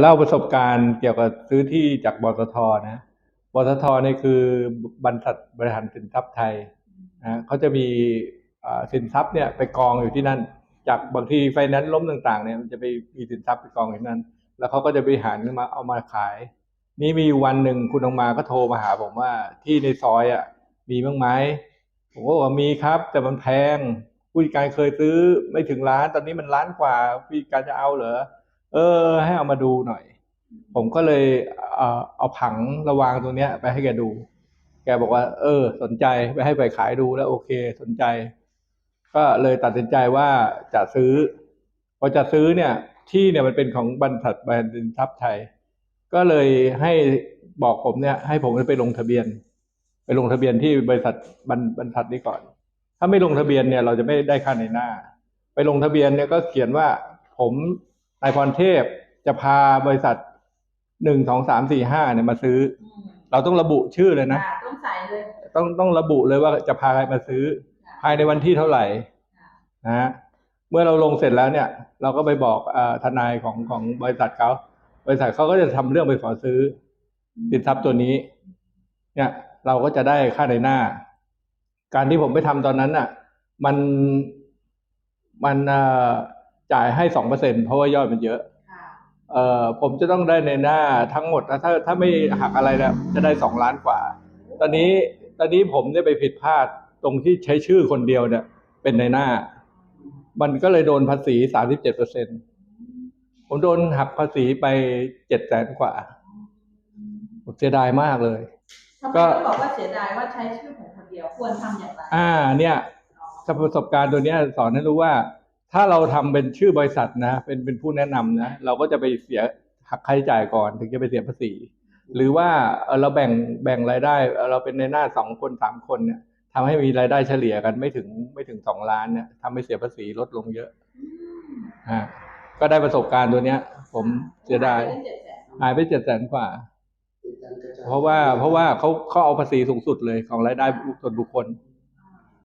เล่าประสบการณ์เกี่ยวกับซื้อที่จากบสทนะบสทนี่คือบรรษัทบริหารสินทรัพย์ไทยนะเขาจะมีสินทรัพย์เนี่ยไปกองอยู่ที่นั่น จากบางทีไฟแนนซ์ล้มต่างๆเนี่ยมันจะไปมีสินทรัพย์ไปกองอยู่ที่นั่น แล้วเขาก็จะบริหารขึ้นมาเอามาขาย นี่มีวันหนึ่งคุณออกมาก็โทรมาหาผมว่าที่ในซอยอะมีบ้างไหมผมก็บอกว่ามีครับ แต่มันแพงผู้จัดการเคยซื้อไม่ถึงล้าน ตอนนี้มันล้านกว่าผู้จัดการจะเอาเหรอ เออ ให้เอามาดูหน่อย ผมก็เลยเอ่อเอาผังระวางตรงเนี้ย ไปให้แกดู แกบอกว่า เออ สนใจไปให้ไปขายดูแล้วโอเค สนใจ ก็เลยตัดสินใจว่าจะซื้อพอจะซื้อเนี่ย ที่เนี่ยมันเป็นของบรรษัทบริษัทสินทรัพย์ไทย ก็เลยให้บอกผมเนี่ย ให้ผมไปลงทะเบียน ไปลงทะเบียนที่บริษัทบรรบรรทัดนี้ก่อน ถ้าไม่ลงทะเบียนเนี่ย เราจะไม่ได้ค่าในหน้า ไปลงทะเบียนเนี่ยก็เขียนว่าผม นายพรเทพจะพาบริษัทหนึ่งสองสามสี่ห้าเนี่ยมาซื้ออืมเราต้องระบุชื่อเลยนะค่ะต้องใส่เลย ต้องต้องระบุเลยว่าจะพาใครมาซื้อ ภายในวันที่เท่าไหร่ค่ะนะฮะเมื่อเราลงเสร็จแล้วเนี่ย เราก็ไปบอกเออทนายของของบริษัทเขาบริษัทเขาก็จะทำเรื่องไปขอซื้อสินทรัพย์ตัวนี้ เนี่ย เราก็จะได้ค่าในหน้า การที่ผมไปทำตอนนั้นน่ะ มันมันเอ่อ จ่ายให้สองเปอร์เซ็นเพราะว่ายอดมันเยอะค่ะเอ่อผมจะต้องได้ในหน้าทั้งหมดนะถ้าถ้าไม่หักอะไรนะจะได้สองล้านกว่า ตอนนี้ตอนนี้ผมเนี่ยไปผิดพลาดตรงที่ใช้ชื่อคนเดียวเนี่ย เป็นในหน้า มันก็เลยโดนภาษีสามสิบเจ็ดเปอร์เซ็นผมโดนหักภาษีไปเจ็ดแสนกว่าผมเสียดายมากเลยทำไมก็ต้องบอกว่าเสียดายว่าใช้ชื่อผมคนเดียวควรทำอย่างไรอ่า เนี่ยจากประสบการณ์ตัวเนี้ยสอนให้รู้ว่า ถ้าเราทำเป็นชื่อบริษัทนะ เป็นเป็นผู้แนะนำนะ เราก็จะไปเสียหักค่าใช้จ่ายก่อน ถึงจะไปเสียภาษี หรือว่าเอ่อเราแบ่งแบ่งรายได้เอ่อเราเป็นในหน้าสองคนสามคนเนี่ยทำให้มีรายได้เฉลี่ยกันไม่ถึงไม่ถึงสองล้านเนี่ยทำให้เสียภาษีลดลงเยอะอืมอ่าก็ได้ประสบการณ์ตัวเนี้ย ผมเสียดายหไปเจ็ดแสนหายไปเจ็ดแสนกว่า เพราะว่าเพราะว่าเขาเขาเอาภาษีสูงสุดเลยของรายได้ส่วนบุคคลอื